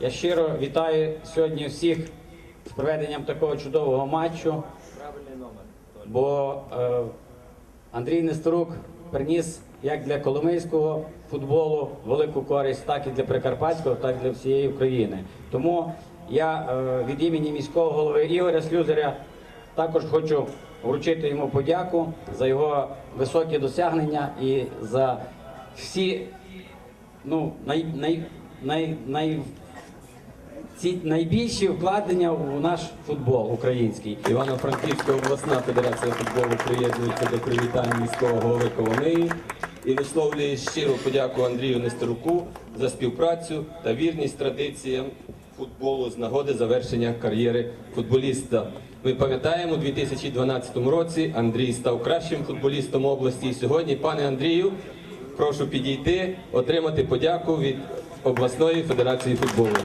Я щиро вітаю сьогодні всіх з проведенням такого чудового матчу. Бо е, Андрій Нестерук приніс як для коломийського футболу велику користь, так і для Прикарпатського, так і для всієї України. Тому я е, від імені міського голови Ігоря Слюзаря також хочу вручити йому подяку за його високі досягнення і за всі ну, най, най, най, най, ці найбільші вкладення у наш футбол український. Івано-Франківська обласна федерація футболу приєднується до привітань міського голови Коломиї і висловлює щиру подяку Андрію Нестеруку за співпрацю та вірність традиціям футболу з нагоди завершення кар'єри футболіста. Ми пам'ятаємо, у 2012 році Андрій став кращим футболістом області. І сьогодні, пане Андрію, прошу підійти, отримати подяку від обласної федерації футболу.